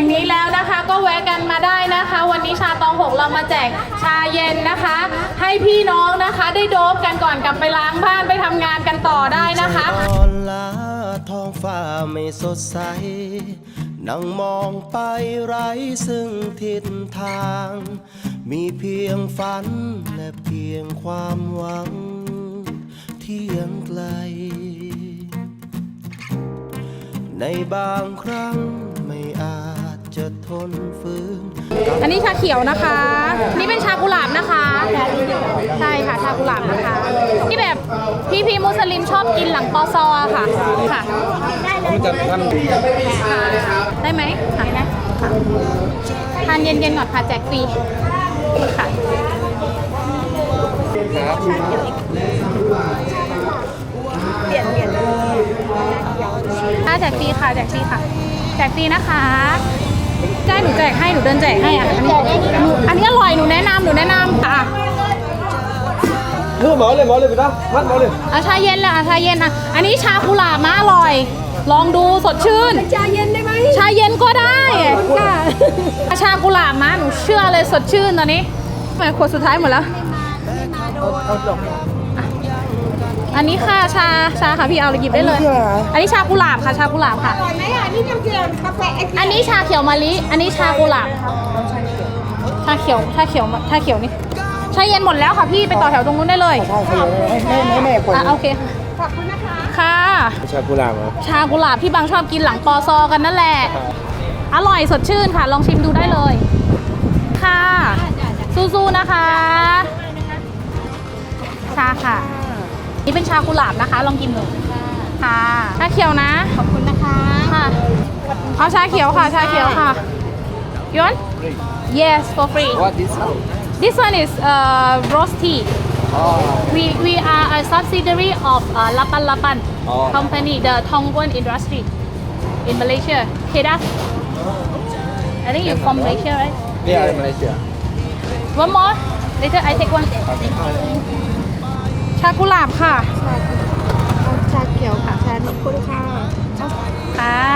อย่างนี้แล้วนะคะ ก็แวะกันมาได้นะคะ วันนี้ชาตองหกเรามาแจกชาเย็นนะคะ ให้พี่น้องนะคะ ได้โดบกันก่อนกลับไปล้างบ้านไปทำงานกันต่อได้นะคะอ่อนลาท้องฟ้าไม่สดใสนั่งมองไปไร้ซึ่งทิศทาง มีเพียงฝันและเพียงความหวังที่ยังไกล ในบางครั้ง จะทนฝืนอันนี้ชาเขียวนะคะ นี่เป็นชากุหลาบนะคะ ใช่ค่ะชากุหลาบนะคะ ที่แบบพี่พี่ๆมุสลิมชอบกินหลังปอซอค่ะ ค่ะมันจะทำได้ไหมค่ะได้ค่ะทานเย็นๆก่อนค่ะแจกฟรีค่ะถ้าแจกฟรีค่ะแจกฟรีค่ะแจกฟรีนะคะ ใช่หนูแจกให้หนูเดินแจกให้อะอันนี้หนูอันนี้อร่อยหนูแนะนำหนูแนะนำค่ะเนื้อหมอเลยหมอเลยไปนะมัดหมอเลยเอาชาเย็นเลยอะชาเย็นอะ อันนี้ชากุหลาบมาอร่อย ลองดูสดชื่น ชาเย็นได้ไหมชาเย็นก็ได้ค่ะชากุหลาบมาหนูเชื่อเลยสดชื่นตอนนี้แหมขวดสุดท้ายหมดแล้วอะ อันนี้ค่ะชาชาค่ะพี่เอาเลยหยิบได้เลยอันนี้ชากุหลาบค่ะชากุหลาบค่ะ อร่อยไหมอะนี่น้ำเกลือกาแฟไอ้อันนี้ชาเขียวมะลิ อันนี้ชากุหลาบชาเขียว ชาเขียว ชาเขียวนี่ ชาเย็นหมดแล้วค่ะพี่ไปต่อแถวตรงนู้นได้เลยไม่ไม่ไม่คนอะโอเคค่ะขอบคุณนะคะค่ะ ชากุหลาบครับชากุหลาบที่บางชอบกินหลังปอซอกันนั่นแหละ อร่อยสดชื่นค่ะ ลองชิมดูได้เลย ค่ะ สู้ๆนะคะ นี่เป็นชากุหลาบนะคะ ลองกินดูค่ะชาเขียวนะ ขอบคุณนะคะค่ะเอาชาเขียวค่ะ ชาเขียวค่ะยวน yes for free What is this one is uh, roast tea we we are a subsidiary of uh, Lapan Lapan Oh. company the Tongguan industry in Malaysia Kedah I think you from Malaysia right Yeah, Malaysia. one more later I take one ชากุหลาบค่ะ ชาเขียวค่ะ ชาขอบคุณค่ะ ค่ะ